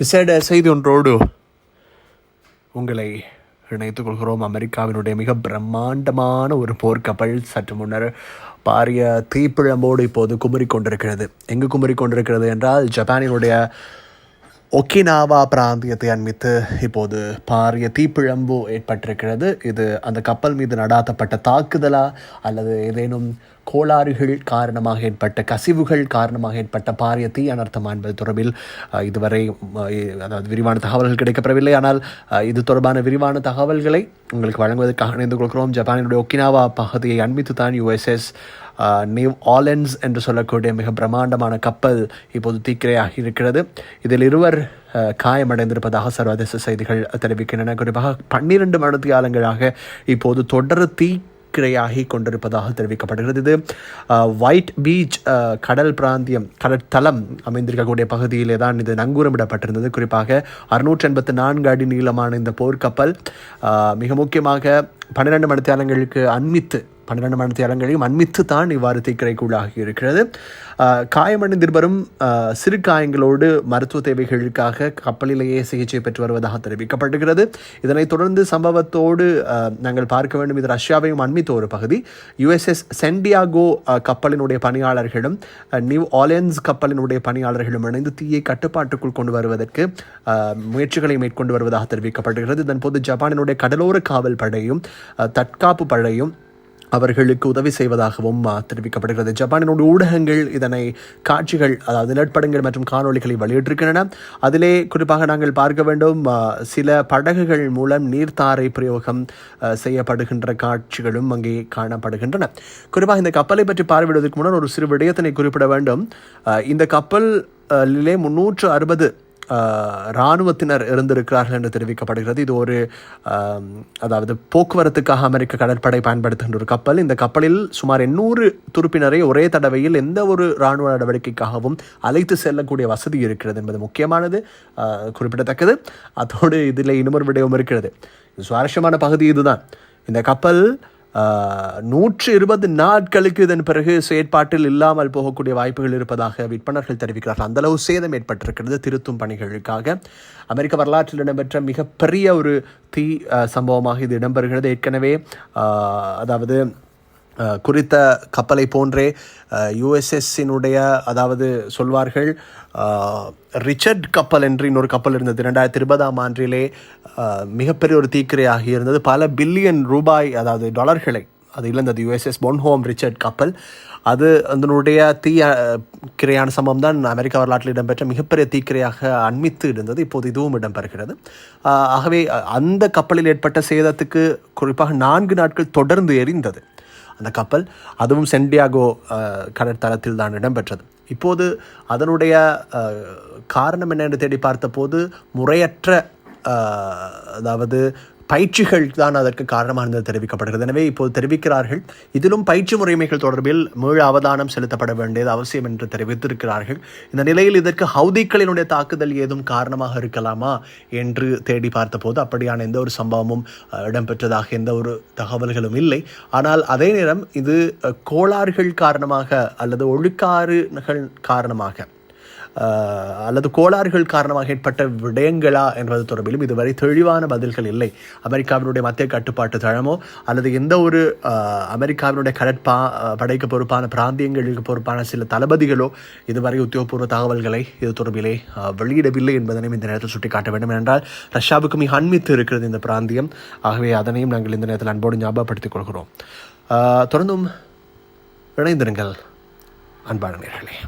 விசேட செய்தி ஒன்றோடு உங்களை இணைத்துக் கொள்கிறோம். அமெரிக்காவினுடைய மிக பிரம்மாண்டமான ஒரு போர்க்கப்பல் சற்று முன்னர் பாரிய தீப்பிழம்போடு இப்போது குமரி கொண்டிருக்கிறது. எங்கு குமரி கொண்டிருக்கிறது என்றால் ஜப்பானினுடைய ஒக்கினாவா பிராந்தியத்தை அண்மித்து இப்போது பாரிய தீப்பிழம்பு ஏற்பட்டிருக்கிறது. இது அந்த கப்பல் மீது நடாத்தப்பட்ட தாக்குதலா அல்லது ஏதேனும் கோளாறுகள் காரணமாக ஏற்பட்ட கசிவுகள் காரணமாக ஏற்பட்ட பாரிய தீ அனர்த்தமா என்பது தொடர்பில் இதுவரை அதாவது விரிவான தகவல்கள் கிடைக்கப்பெறவில்லை. ஆனால் இது தொடர்பான விரிவான தகவல்களை உங்களுக்கு வழங்குவதற்காக இணைந்து கொள்கிறோம். ஜப்பானினுடைய ஒக்கினாவா பகுதியை அண்மித்து தான் யுஎஸ்எஸ் நியூ ஆலன்ஸ் என்று சொல்லக்கூடிய மிக பிரம்மாண்டமான கப்பல் இப்போது தீக்கிரையாகி இருக்கிறது. இதில் இருவர் காயமடைந்திருப்பதாக சர்வதேச செய்திகள் தெரிவிக்கின்றன. குறிப்பாக பன்னிரண்டு மணித்தியாலங்களாக இப்போது தொடர் தீக்கிரையாகி கொண்டிருப்பதாக தெரிவிக்கப்படுகிறது. இது ஒயிட் பீச் கடல் பிராந்தியம் கடற்தளம் அமைந்திருக்கக்கூடிய பகுதியிலே தான் இது நங்கூரமிடப்பட்டிருந்தது. குறிப்பாக அறுநூற்றி எண்பத்தி நான்கு அடி நீளமான இந்த போர்க்கப்பல் மிக முக்கியமாக பன்னிரண்டு மணித்தியாலங்களுக்கு அண்மித்து பன்னிரண்டு மணி இடங்களையும் அண்மித்து தான் இவ்வாறு தீக்கிரைக்குள்ளாகி இருக்கிறது. காயமடைந்திருவரும் சிறு காயங்களோடு மருத்துவ தேவைகளுக்காக கப்பலிலேயே சிகிச்சை பெற்று வருவதாக தெரிவிக்கப்படுகிறது இதனைத் தொடர்ந்து சம்பவத்தோடு நாங்கள் பார்க்க வேண்டும். இது ரஷ்யாவையும் அண்மித்த ஒரு பகுதி. யுஎஸ்எஸ் சென்டியாகோ கப்பலினுடைய பணியாளர்களும் நியூ ஆலியன்ஸ் கப்பலினுடைய பணியாளர்களும் இணைந்து தீயை கட்டுப்பாட்டுக்குள் கொண்டு வருவதற்கு முயற்சிகளை மேற்கொண்டு வருவதாக தெரிவிக்கப்படுகிறது இதன்போது ஜப்பானினுடைய கடலோர காவல் படையும் தற்காப்பு படையும் அவர்களுக்கு உதவி செய்வதாகவும் தெரிவிக்கப்படுகிறது. ஜப்பானினுடைய ஊடகங்கள் இதனை காட்சிகள் அதாவது நிலப்படங்கள் மற்றும் காணொளிகளை வெளியிட்டிருக்கின்றன. அதிலே குறிப்பாக நாங்கள் பார்க்க வேண்டும் சில படகுகள் மூலம் நீர்த்தாரை பிரயோகம் செய்யப்படுகின்ற காட்சிகளும் அங்கே காணப்படுகின்றன. குறிப்பாக இந்த கப்பலை பற்றி பார்வையிடுவதற்கு முன்னர் ஒரு சிறு விடயத்தினை குறிப்பிட வேண்டும். இந்த கப்பலிலே முன்னூற்று அறுபது இராணுவத்தினர் இருந்திருக்கிறார்கள் என்று தெரிவிக்கப்படுகிறது. இது ஒரு அதாவது போக்குவரத்துக்காக அமெரிக்க கடற்படை பயன்படுத்துகின்ற ஒரு கப்பல். இந்த கப்பலில் சுமார் எண்ணூறு துருப்பினரை ஒரே தடவையில் எந்த ஒரு இராணுவ நடவடிக்கைக்காகவும் அழைத்து செல்லக்கூடிய வசதி இருக்கிறது என்பது முக்கியமானது. குறிப்பிடத்தக்கது. அதோடு இதில் இன்னொரு விடயம் இருக்கிறது. சுவாரஸ்யமான பகுதி இதுதான். இந்த கப்பல் நூற்று இருபது நாட்களுக்கு இதன் பிறகு செயற்பாட்டில் இல்லாமல் போகக்கூடிய வாய்ப்புகள் இருப்பதாக விற்பனர்கள் தெரிவிக்கிறார்கள். அந்த அளவு சேதம் ஏற்பட்டிருக்கிறது திருத்தும் பணிகளுக்காக. அமெரிக்க வரலாற்றில் இடம்பெற்ற மிகப்பெரிய ஒரு தீ சம்பவமாக இது இடம்பெறுகிறது. ஏற்கனவே அதாவது குறித்த கப்பலை போன்றே யுஎஸ்எஸ்ஸினுடைய அதாவது சொல்வார்கள் ரிச்சர்ட் கப்பல் என்று இன்னொரு கப்பல் இருந்தது. ரெண்டாயிரத்தி இருபதாம் ஆண்டிலே மிகப்பெரிய ஒரு தீக்கிரையாகி இருந்தது. பல பில்லியன் ரூபாய் அதாவது டாலர்களை அது இழந்தது. யுஎஸ்எஸ் பொன்ஹோம் ரிச்சர்ட் கப்பல். அது அதனுடைய தீ கிரையான சம்பவம் தான் அமெரிக்க வரலாற்றில் இடம்பெற்ற மிகப்பெரிய தீக்கிரையாக அண்மித்து இருந்தது. இப்போது இதுவும் இடம்பெறுகிறது. ஆகவே அந்த கப்பலில் ஏற்பட்ட சேதத்துக்கு குறிப்பாக நான்கு நாட்கள் தொடர்ந்து எரிந்தது. அந்த கப்பல் அதுவும் சென்டியாகோ கடற்தளத்தில் தான் இடம்பெற்றது. இப்போது அதனுடைய காரணம் என்னென்று தேடி பார்த்தபோது முறையற்ற அதாவது பயிற்சிகள் தான் அதற்கு காரணமாக இருந்தது தெரிவிக்கப்படுகிறது. எனவே இப்போது தெரிவிக்கிறார்கள் இதிலும் பயிற்சி முறைமைகள் தொடர்பில் மீள அவதானம் செலுத்தப்பட வேண்டியது அவசியம் என்று தெரிவித்திருக்கிறார்கள். இந்த நிலையில் இதற்கு ஹவுதிக்களினுடைய தாக்குதல் ஏதும் காரணமாக இருக்கலாமா என்று தேடி பார்த்தபோது அப்படியான எந்த ஒரு சம்பவமும் இடம்பெற்றதாக எந்த ஒரு தகவல்களும் இல்லை. ஆனால் அதே நேரம் இது கோளாறுகள் காரணமாக அல்லது ஒழுக்காறுகள் காரணமாக அல்லது கோளாறுகள் காரணமாக ஏற்பட்ட விடயங்களா என்பது தொடர்பிலும் இதுவரை தெளிவான பதில்கள் இல்லை. அமெரிக்காவினுடைய மத்திய கட்டுப்பாட்டு தளமோ அல்லது எந்த ஒரு அஹ், அமெரிக்காவினுடைய கடற்பா படைக்கு பொறுப்பான பிராந்தியங்களுக்கு பொறுப்பான சில தளபதிகளோ இதுவரை உத்தியோகபூர்வ தகவல்களை இது தொடர்பிலே வெளியிடவில்லை என்பதனையும் இந்த நேரத்தில் சுட்டிக்காட்ட வேண்டும். என்றால் ரஷ்யாவுக்கு மிக அண்மித்து இருக்கிறது இந்த பிராந்தியம். ஆகவே அதனையும் நாங்கள் இந்த நேரத்தில் அன்போடு ஞாபகப்படுத்திக் கொள்கிறோம். தொடர்ந்தும் இணைந்திருங்கள் அன்பான நேர்களே.